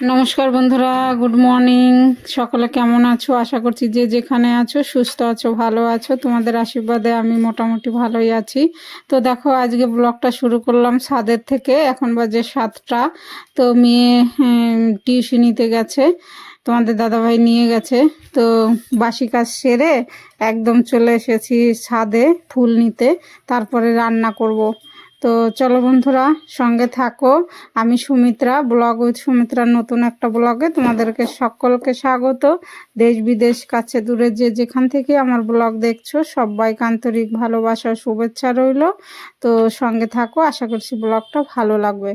নমস্কার বন্ধুরা, good morning. সকলে কেমন আছো? আশা করছি যে যেখানে আছো, সুস্থ আছো, ভালো আছো। তোমাদের আশীর্বাদে আমি মোটামুটি ভালোই আছি। তো দেখো, আজকে ব্লগটা শুরু করলাম সাদের থেকে। এখন বাজে সাতটা। তো মেয়ে টিউশনিতে গেছে। তোমাদের দাদাভাই নিয়ে গেছে। তো বাসি কাজ সেরে একদম চলে এসেছি ছাদে ফুল নিতে। তারপরে রান্না করব। তো চলো বন্ধুরা, সঙ্গে থাকো। আমি সুমিত্রা, ব্লগ উইথ সুমিত্রার নতুন একটা ব্লগে তোমাদেরকে সকলকে স্বাগত। দেশ বিদেশ, কাছে দূরে যে যেখান থেকে আমার ব্লগ দেখছ, সবাইকে আন্তরিক ভালোবাসা শুভেচ্ছা রইল। তো সঙ্গে থাকো, আশা করছি ব্লগটা ভালো লাগবে।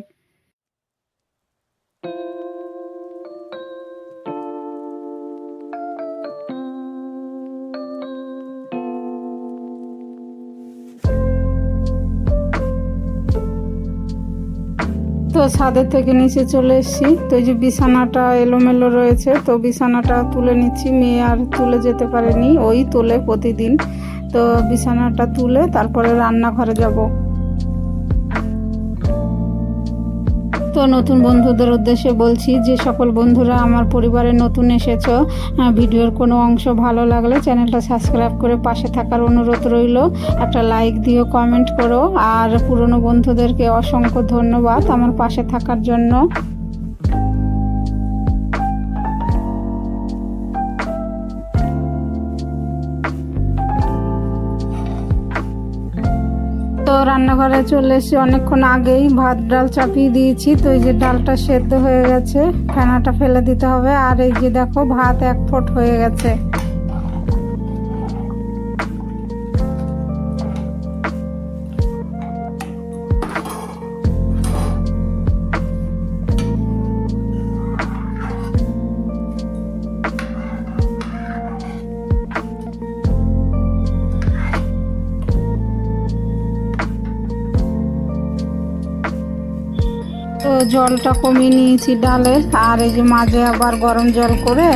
ছাদের থেকে নিচে চলে এসেছি। তো এই যে বিছানাটা এলোমেলো রয়েছে, তো বিছানাটা তুলে নিচ্ছি। মেয়ে আর তুলে যেতে পারেনি, ওই তোলে প্রতিদিন। তো বিছানাটা তুলে তারপরে রান্নাঘরে যাব। তো নতুন বন্ধুদের উদ্দেশ্যে বলছি যে সকল বন্ধুরা আমার পরিবারে নতুন এসেছ আহ, ভিডিওর কোনো অংশ ভালো লাগলে চ্যানেলটা সাবস্ক্রাইব করে পাশে থাকার অনুরোধ রইল। একটা লাইক দিও কমেন্ট করো আর পুরনো বন্ধুদেরকে অসংখ্য ধন্যবাদ আমার পাশে থাকার জন্য। রান্নাঘরে চলে এসে অনেকক্ষণ আগেই ভাত, ডাল চাপিয়ে দিয়েছি। তো এই যে ডালটা সেদ্ধ হয়ে গেছে, ফেনাটা ফেলে দিতে হবে। আর এই যে দেখো, ভাত এক ফোট হয়ে গেছে। জলটা কমিয়ে নিয়েছি ডালে। আর এই যে মাঝে আবার গরম জল করে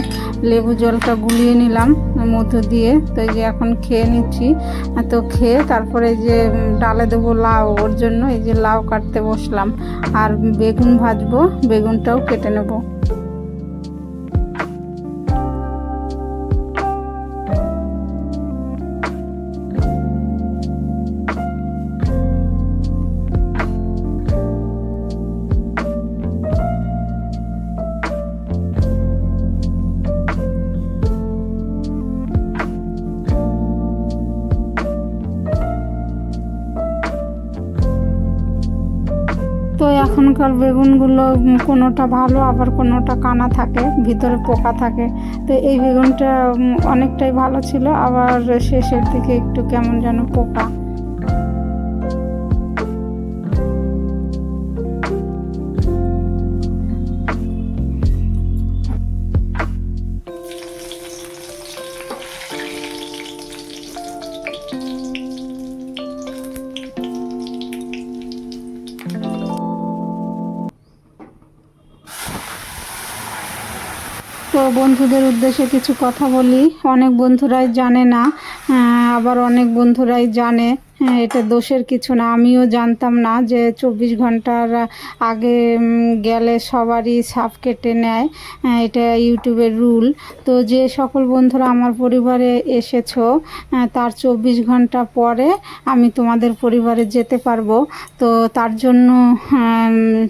লেবু জলটা গুলিয়ে নিলাম মধ্য দিয়ে। তো এই যে এখন খেয়ে নিচ্ছি। তো খেয়ে তারপরে যে ডালে দেবো লাউ। ওর জন্য এই যে লাউ কাটতে বসলাম। আর বেগুন ভাজবো, বেগুনটাও কেটে নেব। এখনকার বেগুনগুলো কোনোটা ভালো, আবার কোনোটা কানা থাকে, ভিতরে পোকা থাকে। তো এই বেগুনটা অনেকটাই ভালো ছিল, আবার শেষের দিকে একটু কেমন যেন পোকা। তো বন্ধুদের উদ্দেশ্যে কিছু কথা বলি। অনেক বন্ধুরাই জানে না আবার অনেক বন্ধুরাই জানে। এটা দোষের কিছু না। আমিও জানতাম না যে চব্বিশ ঘণ্টার আগে গেলে সবারই সাপ কেটে নেয়। আহ, এটা ইউটিউবের রুল। তো যে সকল বন্ধুরা আমার পরিবারে এসেছ তার চব্বিশ ঘণ্টা পরে আমি তোমাদের পরিবারে যেতে পারব। তো তার জন্য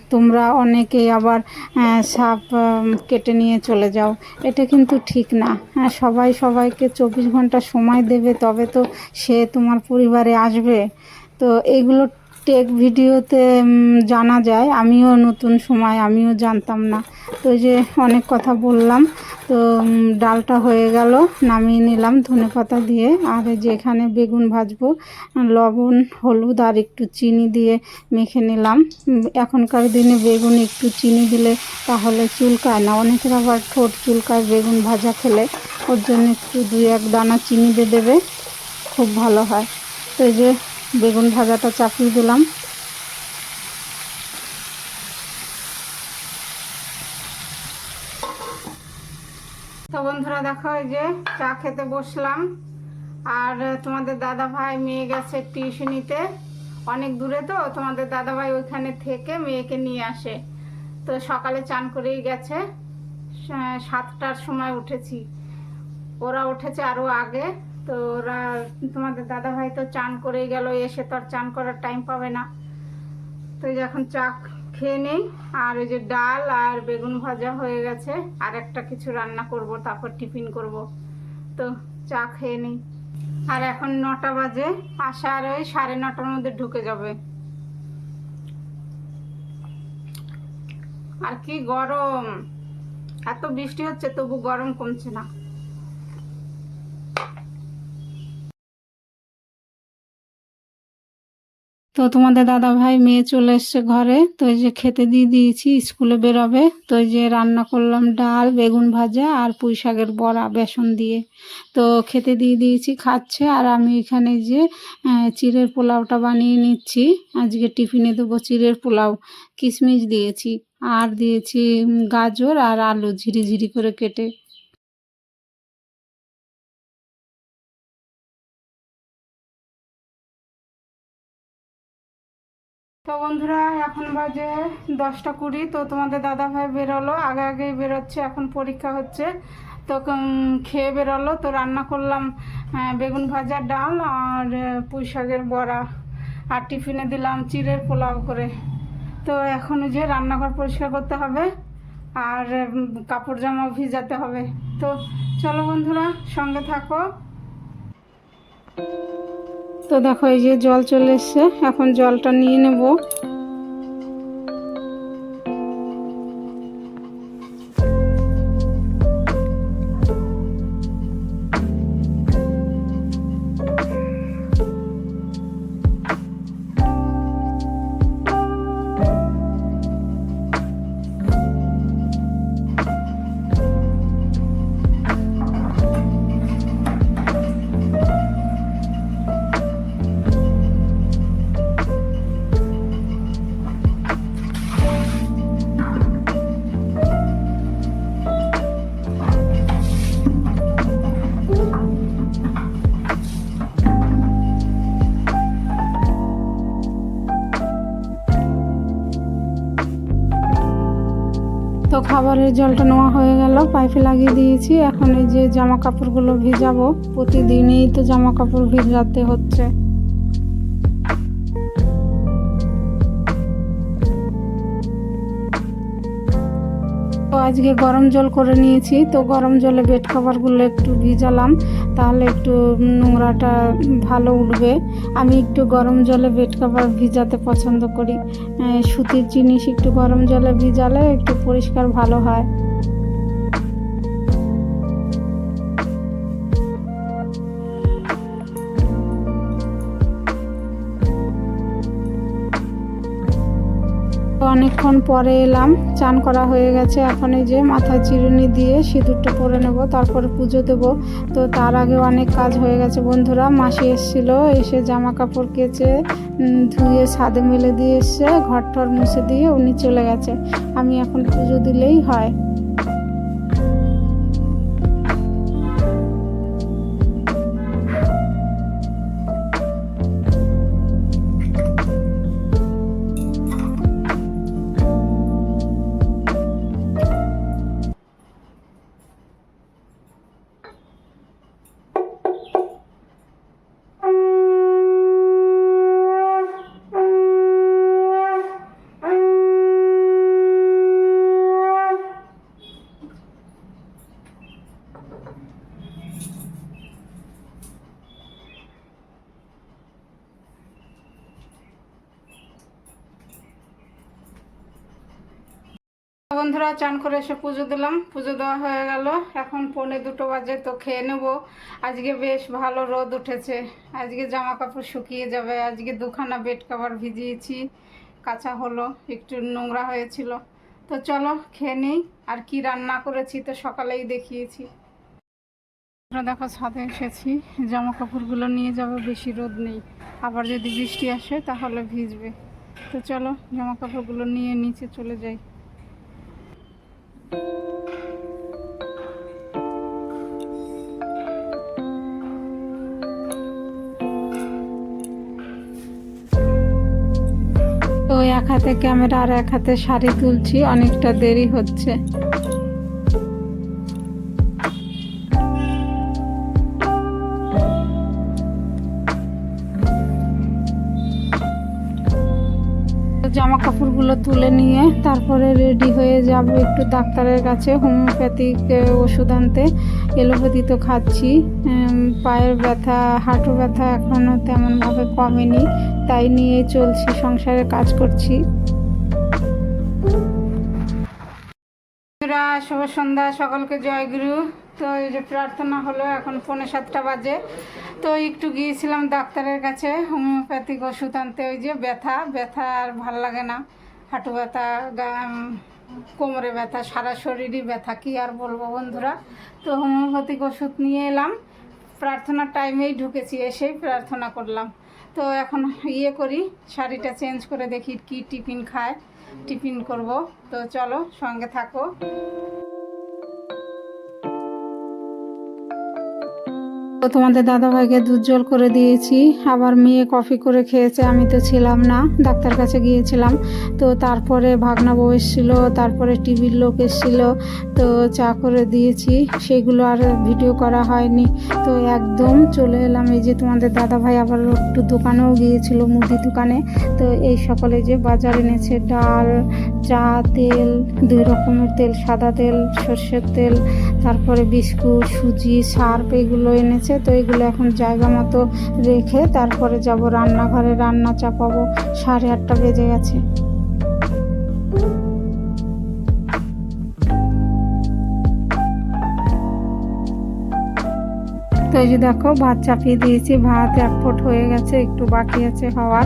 তোমরা অনেকেই আবার সাপ কেটে নিয়ে চলে যাও। এটা কিন্তু ঠিক না। হ্যাঁ, সবাই সবাইকে চব্বিশ ঘণ্টা সময় দেবে তবে তো সে তোমার পরিবারে আসবে। তো এগুলো টেক ভিডিওতে জানা যায়। আমিও নতুন সময়, আমিও জানতাম না। তো যে অনেক কথা বললাম, তো ডালটা হয়ে গেল, নামিয়ে নিলাম ধনেপাতা দিয়ে। আর যে এখানে বেগুন ভাজবো, লবণ, হলুদ আর একটু চিনি দিয়ে মেখে নিলাম। এখনকার দিনে বেগুন একটু চিনি দিলে তাহলে চুলকায় না। অনেকের আবার ঠোঁট চুলকায় বেগুন ভাজা খেলে। ওর জন্য একটু দুই এক দানা চিনি দিয়ে দেবে, খুব ভালো হয়। এই যে বেগুন ভাজাটা চাপিয়ে দিলাম। তো বন্ধুরা দেখো, এই যে চা খেতে বসলাম। আর তোমাদের দাদা ভাই মেয়ে গেছে টিউশনিতে। অনেক দূরে তো, তোমাদের দাদা ভাই ওইখানে থেকে মেয়েকে নিয়ে আসে। তো সকালে চান করেই গেছে। সাতটার সময় উঠেছি। ওরা উঠেছে আরও আগে। তো ওরা, তোমাদের দাদা ভাই তো চান করেই গেল, এসে তো আর চান করার টাইম পাবে না। তো এই যে এখন চা খেয়ে নেই, আর ওই যে ডাল আর বেগুন ভাজা হয়ে গেছে, আর একটা কিছু রান্না করব, তারপর টিফিন করব। তো চা খেয়ে নেই। আর এখন নটা বাজে আসার ওই সাড়ে নটার মধ্যে ঢুকে যাবে। আর কি গরম, এত বৃষ্টি হচ্ছে, তবু গরম কমছে না। তো তোমাদের দাদা ভাই মেয়ে চলে এসছে ঘরে। তো এই যে খেতে দিয়ে দিয়েছি, স্কুলে বেরোবে। তো এই যে রান্না করলাম ডাল, বেগুন ভাজা আর পুঁই শাকের বড়া বেসন দিয়ে। তো খেতে দিয়ে দিয়েছি, খাচ্ছে। আর আমি এখানে যে চিড়ের পোলাওটা বানিয়ে নিচ্ছি। আজকে টিফিনে দেবো চিড়ের পোলাও। কিশমিশ দিয়েছি। আর দিয়েছি গাজর আর আলু ঝিরি ঝিরি করে কেটে। তো বন্ধুরা, এখন বাজে দশটা কুড়ি, তো তোমাদের দাদা ভাই বেরোলো। আগে আগেই বেরোচ্ছে, এখন পরীক্ষা হচ্ছে। তো খেয়ে বেরোলো, তো রান্না করলাম বেগুন ভাজা, ডাল আর পুঁই শাকের বড়া। আর টিফিনে দিলাম চিড়ের পোলাও করে। তো এখন যে রান্নাঘর পরিষ্কার করতে হবে, আর কাপড় জামা ভিজাতে হবে। তো চলো বন্ধুরা, সঙ্গে থাকো। তো দেখো এই যে জল চলে এসছে। এখন জলটা নিয়ে নেব। খাবারের জলটা নেওয়া হয়ে গেল, পাইপে লাগিয়ে দিয়েছি। এখন এই যে জামা কাপড়গুলো ভিজাবো, প্রতিদিনই তো জামা কাপড় ভিজাতে হচ্ছে। আজকে গরম জল করে নিয়েছি, তো গরম জলে বেড খাবারগুলো একটু ভিজালাম, তাহলে একটু নোংরাটা ভালো উঠবে। আমি একটু গরম জলে বেড খাবার ভিজাতে পছন্দ করি। সুতির জিনিস একটু গরম জলে ভিজালে একটু পরিষ্কার ভালো হয়। অনেকক্ষণ পরে এলাম, চান করা হয়ে গেছে। এখন এই যে মাথায় চিরুনি দিয়ে সিঁদুরটা পরে নেব, তারপর পুজো দেব। তো তার আগে অনেক কাজ হয়ে গেছে। বন্ধুরা, মাসি এসেছিল, এসে জামা কাপড় কেচে ধুয়ে ছাদে মেলে দিয়ে এসছে ঘর টর মুছে দিয়ে উনি চলে গেছে। আমি এখন পুজো দিলেই হয়। চান করে এসে পুজো দিলাম। পুজো দেওয়া হয়ে গেল। এখন পৌনে দুটো বাজে, তো খেয়ে নেব। আজকে বেশ ভালো রোদ উঠেছে। আজকে জামা কাপড় শুকিয়ে যাবে। আজকে দুখানা বেড কভার ভিজিয়েছি। কাঁচা হলো, একটু নোংরা হয়েছিল। তো চলো, খেয়ে নিই। আর কি রান্না করেছি তো সকালেই দেখিয়েছি। দেখো, ছাদে এসেছি। জামা কাপড়গুলো নিয়ে যাবে, বেশি রোদ নেই। আবার যদি বৃষ্টি আসে, তাহলে ভিজবে। তো চলো জামা কাপড়গুলো নিয়ে নিচে চলে যাই। তো এক হাতে ক্যামেরা আর এক হাতে শাড়ি তুলছি অনেকটা দেরি হচ্ছে। কাপড়গুলো তুলে নিয়ে তারপরে রেডি হয়ে যাব একটু ডাক্তারের কাছে হোমিওপ্যাথিক ওষুধ আনতে। এলোপ্যাথি তো খাচ্ছি পায়ের ব্যথা হাঁটু ব্যথা এখনও তেমনভাবে কমেনি, তাই নিয়ে চলছি সংসারে কাজ করছি। বন্ধুরা, শুভ সন্ধ্যা সকলকে জয়গুরু তো এই যে প্রার্থনা হলো এখন পৌনে সাতটা বাজে। তো একটু গিয়েছিলাম ডাক্তারের কাছে হোমিওপ্যাথিক ওষুধ আনতে। ওই যে ব্যথা ব্যথা আর ভালো লাগে না। হাঁটু ব্যথা কোমরে ব্যথা সারা শরীরই ব্যথা কি আর বলব বন্ধুরা। তো হোমিওপ্যাথিক ওষুধ নিয়ে এলাম। প্রার্থনার টাইমেই ঢুকেছি এসেই প্রার্থনা করলাম। তো এখন ইয়ে করি শাড়িটা চেঞ্জ করে দেখি কি টিফিন খায়। টিফিন করব। তো চলো সঙ্গে থাকো। তো তোমাদের দাদাভাইকে দুধ জল করে দিয়েছি। আবার মেয়ে কফি করে খেয়েছে, আমি তো ছিলাম না, ডাক্তার কাছে গিয়েছিলাম। তো তারপরে ভাগনা বউ এসেছিল, তারপরে টিভির লোক এসেছিল, তো চা করে দিয়েছি। সেগুলো আর ভিডিও করা হয়নি। তো একদম চলে এলাম, এই যে তোমাদের দাদাভাই আবার একটু দোকানেও গিয়েছিল, মুদি দোকানে। তো এই সকলে যে বাজার এনেছে, ডাল, চা, তেল, দুই রকমের তেল, সাদা তেল, সর্ষের তেল তারপরে বিস্কুট, সুজি সার্প এগুলো এনেছে। তো এগুলো এখন জায়গা মতো রেখে তারপরে যাব রান্নাঘরে। রান্না চাপাবো। সাড়ে আটটা বেজে গেছে। এই যে দেখো, ভাত চাপিয়ে দিয়েছি। ভাত এক ফুট হয়ে গেছে, একটু বাকি আছে খাওয়ার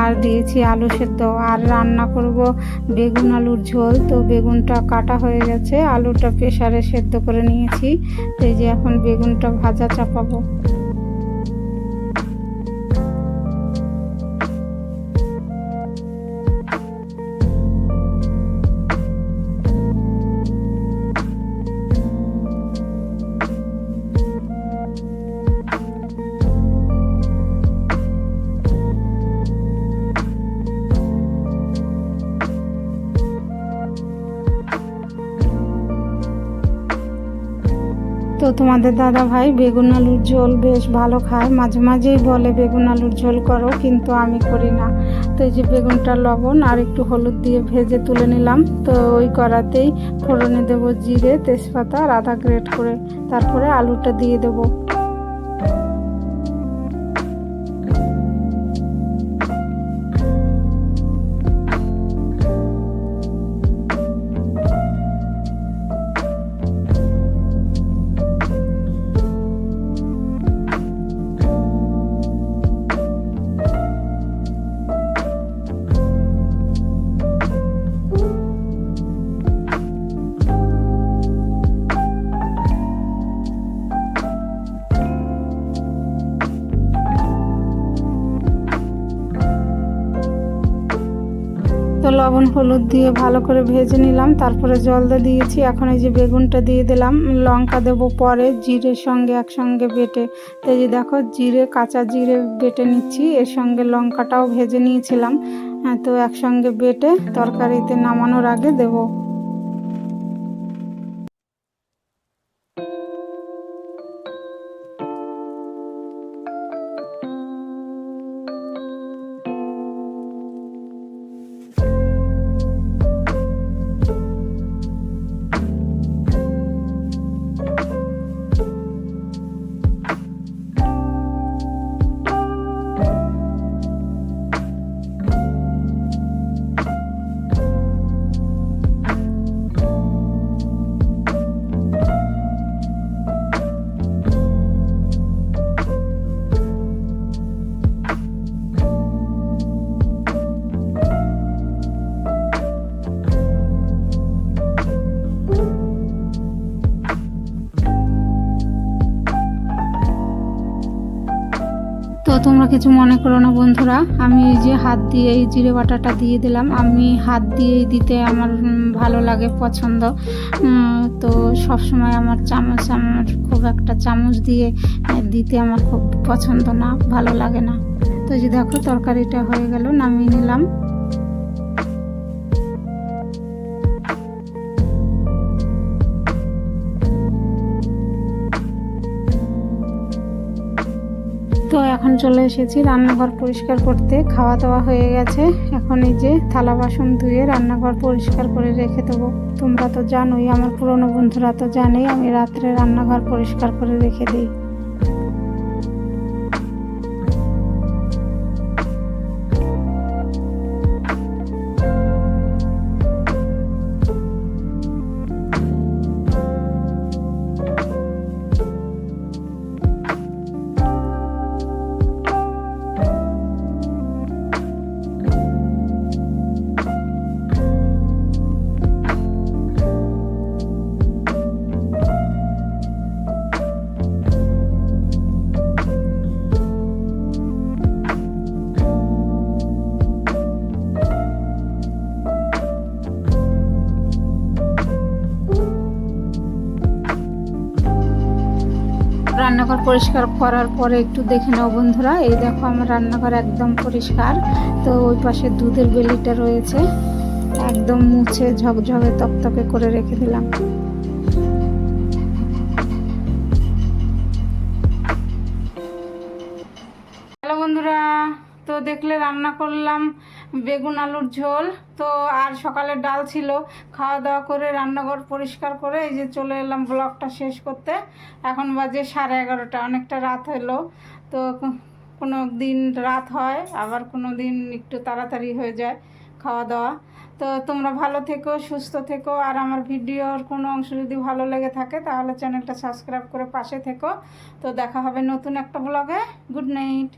আর দিয়েছি আলু সেদ্ধ। আর রান্না করব বেগুন আলুর ঝোল। তো বেগুনটা কাটা হয়ে গেছে, আলুটা প্রেশারে সেদ্ধ করে নিয়েছি। এই যে এখন বেগুনটা ভাজা চাপাবো। তোমাদের দাদা ভাই, বেগুন আলুর ঝোল বেশ ভালো খায়। মাঝে মাঝেই বলে, বেগুন আলুর ঝোল করো, কিন্তু আমি করি না। তো এই যে বেগুনটা লবণ আর একটু হলুদ দিয়ে ভেজে তুলে নিলাম। তো ওই কড়াতেই ফোড়নে দেবো জিরে, তেজপাতা আর আদা গ্রেট করে তারপরে আলুটা দিয়ে দেবো। লবণ হলুদ দিয়ে ভালো করে ভেজে নিলাম। তারপরে জলটা দিয়েছি। এখন এই যে বেগুনটা দিয়ে দিলাম লঙ্কা দেবো পরে জিরের সঙ্গে একসঙ্গে বেটে। তো যে দেখো জিরে কাঁচা জিরে বেটে নিচ্ছি। এর সঙ্গে লঙ্কাটাও ভেজে নিয়েছিলাম। হ্যাঁ, তো একসঙ্গে বেটে তরকারিতে নামানোর আগে দেবো। কিছু মনে করো না বন্ধুরা। আমি এই যে হাত দিয়ে এই জিরে বাটাটা দিয়ে দিলাম। আমি হাত দিয়েই দিতে আমার ভালো লাগে, পছন্দ। তো সব সময় আমার চামচ, আমার খুব একটা চামচ দিয়ে দিতে আমার খুব পছন্দ না, ভালো লাগে না। তো যে দেখো, তরকারিটা হয়ে গেল, নামিয়ে নিলাম। এখন চলে এসেছি রান্নাঘর পরিষ্কার করতে। খাওয়া দাওয়া হয়ে গেছে। এখন এই যে থালা বাসন ধুয়ে রান্নাঘর পরিষ্কার করে রেখে দেবো। তোমরা তো জানোই, আমার পুরনো বন্ধুরা তো জানেই, আমি রাত্রে রান্নাঘর পরিষ্কার করে রেখে দিই। রান্নাঘর পরিষ্কার করার পরে একটু দেখে নাও বন্ধুরা। এই দেখো আমার রান্নাঘর একদম পরিষ্কার। তো ওই পাশে দুধের বেলিটা রয়েছে। একদম মুছে ঝকঝকে তকতকে করে রেখে দিলাম। দেখলে রান্না করলাম বেগুন আলুর ঝোল। তো আর সকালে ডাল ছিল। খাওয়া দাওয়া করে রান্নাঘর পরিষ্কার করে এই যে চলে এলাম ব্লগটা শেষ করতে। এখন বাজে সাড়ে এগারোটা, অনেকটা রাত হলো। তো কোনো দিন রাত হয়, আবার কোনো দিন একটু তাড়াতাড়ি হয়ে যায় খাওয়া দাওয়া। তো তোমরা ভালো থেকো, সুস্থ থেকো। আর আমার ভিডিওর কোনো অংশ যদি ভালো লেগে থাকে, তাহলে চ্যানেলটা সাবস্ক্রাইব করে পাশে থেকো। তো দেখা হবে নতুন একটা ব্লগে। Good night.